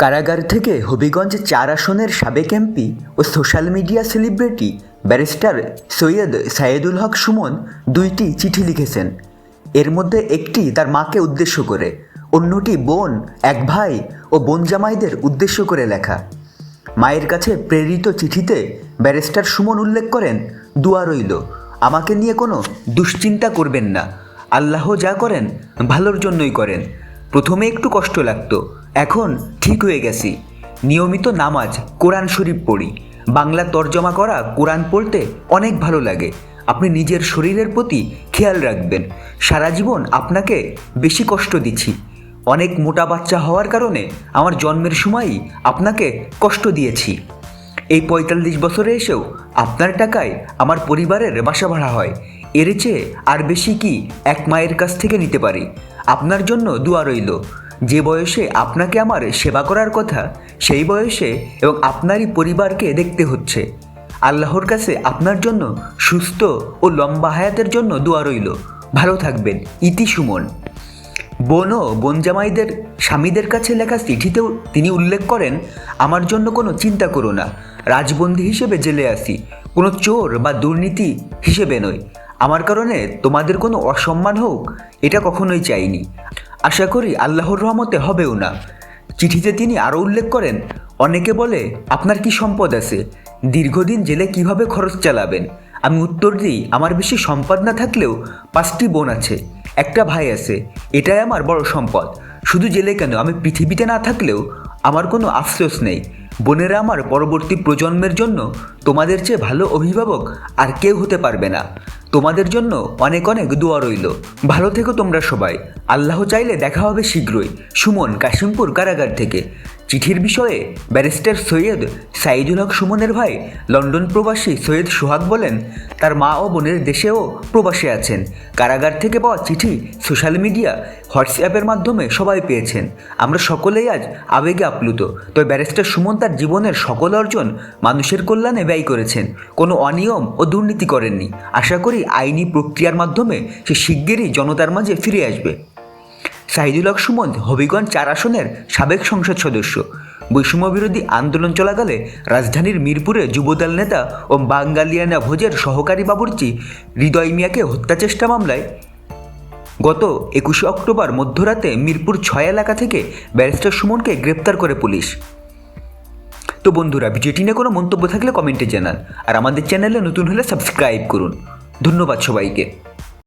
কারাগার থেকে হবিগঞ্জ চার আসনের সাবেক এমপি ও social media celebrity barrister Syed Saidul Haque Sumon দুইটি চিঠি লিখেছেন। এর মধ্যে একটি তার মাকে উদ্দেশ্য করে, অন্যটি বোন, এক ভাই ও বোন জামাইদের উদ্দেশ্য করে লেখা। মায়ের কাছে প্রেরিত চিঠিতে ব্যারিস্টার সুমন উল্লেখ করেন, দুয়া রইল, আমাকে নিয়ে কোনো দুশ্চিন্তা করবেন না। আল্লাহ যা করেন ভালোর জন্যই করেন। প্রথমে একটু কষ্ট লাগতো এখন ঠিক হয়ে গেছি। নিয়মিত নামাজ, কোরআন শরীফ পড়ি। বাংলা তর্জমা করা, কোরআন পড়তে অনেক ভালো লাগে। আপনি নিজের শরীরের প্রতি খেয়াল রাখবেন। সারা জীবন আপনাকে বেশি কষ্ট দিচ্ছি। অনেক মোটা বাচ্চা হওয়ার কারণে আমার জন্মের সময়ই আপনাকে কষ্ট দিয়েছি। এই পঁয়তাল্লিশ বছরে এসেও আপনার টাকায় আমার পরিবারের বাসা ভাড়া হয়। এর চেয়ে আর বেশি কি এক মায়ের কাছ থেকে নিতে পারি? আপনার জন্য দোয়া রইল। যে বয়সে আপনাকে আমার সেবা করার কথা, সেই বয়সে এবং আপনারই পরিবারকে দেখতে হচ্ছে। আল্লাহর কাছে আপনার জন্য সুস্থ ও লম্বা হায়াতের জন্য দোয়া রইল। ভালো থাকবেন। ইতি সুমন। বোনও বোনজামাইদের স্বামীদের কাছে লেখা চিঠিতেও তিনি উল্লেখ করেন, আমার জন্য কোনো চিন্তা করো না। রাজবন্দী হিসেবে জেলে আসি। কোনো চোর বা দুর্নীতি হিসেবে নয়। আমার কারণে তোমাদের কোনো অসম্মান হোক, এটা কখনোই চাইনি। আশা করি আল্লাহর রহমতে হবেও না। চিঠিতে তিনি আরও উল্লেখ করেন, অনেকে বলে, আপনার কি সম্পদ আছে? দীর্ঘদিন জেলে কীভাবে খরচ চালাবেন? আমি উত্তর দিই, আমার বেশি সম্পদ না থাকলেও পাঁচটি বোন আছে, একটা ভাই আছে, এটাই আমার বড় সম্পদ। শুধু জেলে কেন, আমি পৃথিবীতে না থাকলেও আমার কোনো আফসোস নেই। বোনেরা আমার পরবর্তী প্রজন্মের জন্য তোমাদের চেয়ে ভালো অভিভাবক আর কেউ হতে পারবে না। তোমাদের জন্য অনেক অনেক দোয়া রইল। ভালো থেকো তোমরা সবাই। আল্লাহ চাইলে দেখা হবে শীঘ্রই। সুমন, কাশিমপুর কারাগার থেকে। চিঠির বিষয়ে ব্যারিস্টার সৈয়দ সাইদুল হক সুমনের ভাই, লন্ডন প্রবাসী সৈয়দ সোহাগ বলেন, তার মা ও বোনের দেশেও প্রবাসে আছেন। কারাগার থেকে পাওয়া চিঠি সোশ্যাল মিডিয়া, হোয়াটসঅ্যাপের মাধ্যমে সবাই পেয়েছেন। আমরা সকলেই আজ আবেগে আপ্লুত। তবে ব্যারিস্টার সুমন তার জীবনের সকল অর্জন মানুষের কল্যাণে ব্যয় করেছেন। কোনো অনিয়ম ও দুর্নীতি করেননি। আশা করি আইনি প্রক্রিয়ার মাধ্যমে সে শিগগিরই জনতার মাঝে ফিরে আসবে। শাহিদুল হক সুমন হবিগঞ্জ চার আসনের সাবেক সংসদ সদস্য। বৈষম্য বিরোধী আন্দোলন চলাকালে রাজধানীর মিরপুরে যুবদল নেতা ও বাঙ্গালিয়ানা ভোজের সহকারী বাবুর্চি হৃদয় মিয়াকে হত্যাচেষ্টা মামলায়। গত একুশে অক্টোবর মধ্যরাতে মিরপুর ছয় এলাকা থেকে ব্যারিস্টার সুমনকে গ্রেপ্তার করে পুলিশ। তো বন্ধুরা, ভিডিওটি নিয়ে কোনো মন্তব্য থাকলে কমেন্টে জানান। আর আমাদের চ্যানেলে নতুন হলে সাবস্ক্রাইব করুন। ধন্যবাদ সবাইকে।